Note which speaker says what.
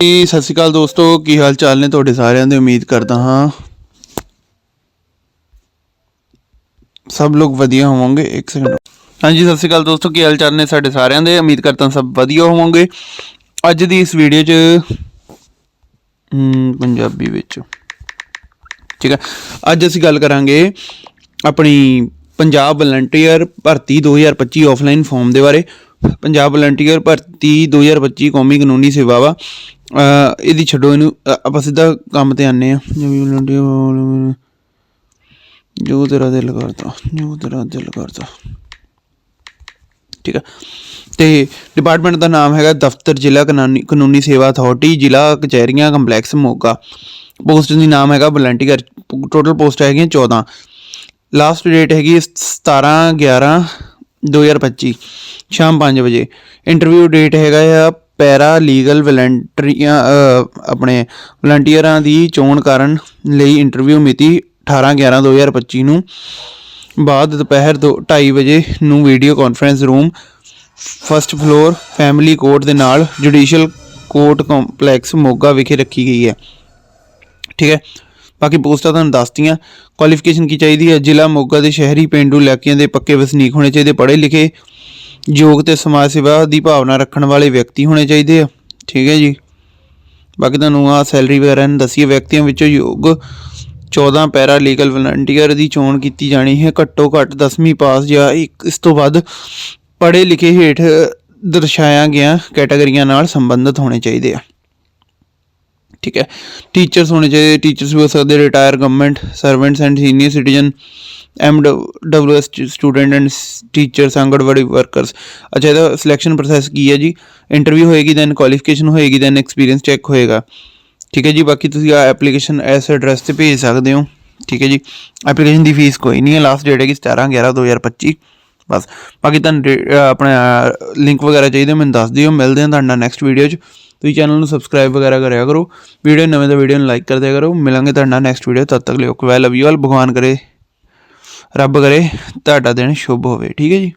Speaker 1: ਜੀ, ਸਤਿ ਸ਼੍ਰੀ ਅਕਾਲ ਦੋਸਤੋ, ਕੀ ਹਾਲ ਚਾਲ ਨੇ ਤੁਹਾਡੇ ਸਾਰਿਆਂ ਦੀ? ਉਮੀਦ ਕਰਦਾ ਹਾਂ ਸਭ ਲੋਕ ਵਧੀਆ ਹੋਵੋਗੇ। ਇੱਕ ਸੈਕਿੰਡ ਹਾਂਜੀ, ਸਤਿ ਸ਼੍ਰੀ ਅਕਾਲ ਦੋਸਤੋ, ਕੀ ਹਾਲ ਚਾਲ ਨੇ ਸਾਡੇ ਸਾਰਿਆਂ ਦੇ? ਉਮੀਦ ਕਰਦਾ ਸਭ ਵਧੀਆ ਹੋਵੋਗੇ। ਅੱਜ ਦੀ ਇਸ ਵੀਡੀਓ 'ਚ ਪੰਜਾਬੀ ਵਿੱਚ। ਠੀਕ ਹੈ। ਅੱਜ ਅਸੀਂ ਗੱਲ ਕਰਾਂਗੇ ਆਪਣੀ ਪੰਜਾਬ ਵਲੰਟੀਅਰ ਭਰਤੀ 2025 ਆਫਲਾਈਨ ਫਾਰਮ ਦੇ ਬਾਰੇ। ਪੰਜਾਬ ਵਲੰਟੀਅਰ ਭਰਤੀ 2025 ਕੌਮੀ ਕਾਨੂੰਨੀ ਸੇਵਾਵਾਂ ਅਹ ਇਹਦੀ ਛੱਡੋ ਇਹਨੂੰ। ਆਪਾਂ ਸਿੱਧਾ ਕੰਮ ਤੇ ਆਨੇ ਆ ਜਿਵੇਂ ਵਲੰਟੀਅਰ ਜੋ ਤੇਰਾ ਦਿਲ ਕਰਦਾ, ਜੋ ਤੇਰਾ ਦਿਲ ਕਰਦਾ। ਠੀਕ ਹੈ ਤੇ ਡਿਪਾਰਟਮੈਂਟ ਦਾ ਨਾਮ ਹੈਗਾ ਦਫ਼ਤਰ ਜ਼ਿਲ੍ਹਾ ਕਾਨੂੰਨੀ ਕਾਨੂੰਨੀ ਸੇਵਾ ਅਥਾਰਟੀ ਜ਼ਿਲ੍ਹਾ ਕਚਹਿਰੀਆਂ ਕੰਪਲੈਕਸ ਮੋਗਾ। ਪੋਸਟ ਦੀ ਨਾਮ ਹੈਗਾ ਵਲੰਟੀਅਰ। ਟੋਟਲ ਪੋਸਟ ਹੈਗੀਆਂ 14 ਲਾਸਟ ਡੇਟ ਹੈਗੀ 17 11 2025 ਸ਼ਾਮ 5 ਵਜੇ। ਇੰਟਰਵਿਊ ਡੇਟ ਹੈਗਾ ਆ ਪੈਰਾ ਲੀਗਲ ਵਲੰਟਰੀਆਂ ਆਪਣੇ ਵਲੰਟੀਅਰਾਂ ਦੀ ਚੋਣ ਕਰਨ ਲਈ ਇੰਟਰਵਿਊ ਮਿਤੀ 18 11 2025 ਨੂੰ। ਬਾਅਦ ਦੁਪਹਿਰ 2:30 ਵਜੇ ਨੂੰ video conference room first floor family court ਦੇ ਨਾਲ ਜੁਡੀਸ਼ੀਅਲ ਕੋਰਟ ਕੰਪਲੈਕਸ ਮੋਗਾ ਵਿਖੇ ਰੱਖੀ ਗਈ ਹੈ। ਠੀਕ ਹੈ? ਬਾਕੀ ਪੋਸਟਾਂ ਤੁਹਾਨੂੰ ਦੱਸਤੀਆਂ। ਕੁਆਲੀਫਿਕੇਸ਼ਨ ਕੀ ਚਾਹੀਦੀ ਹੈ? ਜ਼ਿਲ੍ਹਾ ਮੋਗਾ ਦੇ ਸ਼ਹਿਰੀ ਪਿੰਡੂ ਇਲਾਕਿਆਂ ਦੇ ਪੱਕੇ ਵਸਨੀਕ ਹੋਣੇ ਚਾਹੀਦੇ ਪੜ੍ਹੇ ਲਿਖੇ ਯੋਗ ਤੇ ਸਮਾਜ ਸੇਵਾ ਦੀ ਭਾਵਨਾ ਰੱਖਣ ਵਾਲੇ ਵਿਅਕਤੀ ਹੋਣੇ ਚਾਹੀਦੇ ਆ। ਠੀਕ ਹੈ ਜੀ। ਬਾਕੀ ਤੁਹਾਨੂੰ ਆ ਸੈਲਰੀ ਵਗੈਰਾ ਨੇ ਦੱਸੀ ਵਿਅਕਤੀਆਂ ਵਿੱਚੋਂ ਯੋਗ 14 ਪੈਰਾ ਲੀਗਲ ਵਲੰਟੀਅਰ ਦੀ ਚੋਣ ਕੀਤੀ ਜਾਣੀ ਹੈ। ਘੱਟੋ ਘੱਟ 10ਵੀਂ ਪਾਸ ਜਾਂ ਇੱਕ, ਇਸ ਤੋਂ ਵੱਧ ਪੜ੍ਹੇ ਲਿਖੇ ਹੇਠ ਦਰਸਾਇਆ ਗਿਆ, ਕੈਟਾਗਰੀਆਂ ਨਾਲ ਸੰਬੰਧਿਤ ਹੋਣੇ ਚਾਹੀਦੇ ਆ। ਠੀਕ ਹੈ। ਟੀਚਰਸ ਹੋਣੇ ਚਾਹੀਦੇ ਟੀਚਰਸ ਵੀ ਹੋ ਸਕਦੇ retire government servants and senior citizen M W S student and teachers anganwadi workers ਅੱਛਾ, ਇਹਦਾ ਸਿਲੈਕਸ਼ਨ ਪ੍ਰੋਸੈਸ ਕੀ ਹੈ ਜੀ? ਇੰਟਰਵਿਊ ਹੋਏਗੀ ਦੈਨ ਕੁਆਲੀਫਿਕੇਸ਼ਨ ਹੋਏਗੀ ਦੈਨ ਐਕਸਪੀਰੀਅੰਸ ਚੈੱਕ ਹੋਏਗਾ। ਠੀਕ ਹੈ ਜੀ, ਬਾਕੀ ਤੁਸੀਂ ਆ ਐਪਲੀਕੇਸ਼ਨ ਇਸ ਐਡਰੈਸ ਤੇ ਭੇਜ ਸਕਦੇ ਹੋ। ਠੀਕ ਹੈ ਜੀ ਐਪਲੀਕੇਸ਼ਨ ਦੀ ਫੀਸ ਕੋਈ ਨਹੀਂ ਹੈ ਲਾਸਟ ਡੇਟ ਹੈਗੀ 17 11 2025 ਬਸ, ਬਾਕੀ ਤੁਹਾਨੂੰ ਡੇ- ਆਪਣਾ ਲਿੰਕ ਵਗੈਰਾ ਚਾਹੀਦਾ, ਮੈਨੂੰ ਦੱਸ ਦਿਓ, ਮਿਲਦੇ ਹਾਂ ਤੁਹਾਡਾ ਨੈਕਸਟ ਵੀਡੀਓ 'ਚ। ਤੁਸੀਂ ਚੈਨਲ ਨੂੰ ਸਬਸਕ੍ਰਾਈਬ ਵਗੈਰਾ ਕਰਿਆ ਕਰੋ। ਵੀਡੀਓ ਨਵੇਂ ਤੋਂ ਵੀਡੀਓ ਨੂੰ ਲਾਈਕ ਕਰ ਦਿਆ ਕਰੋ। ਮਿਲਾਂਗੇ ਤੁਹਾਡਾ ਨੈਕਸਟ ਵੀਡੀਓ ਤਦ ਤੱਕ ਲਈ okay bye love you all ਭਗਵਾਨ ਕਰੇ, ਰੱਬ ਕਰੇ, ਤੁਹਾਡਾ ਦਿਨ ਸ਼ੁਭ ਹੋਵੇ। ਠੀਕ ਹੈ ਜੀ?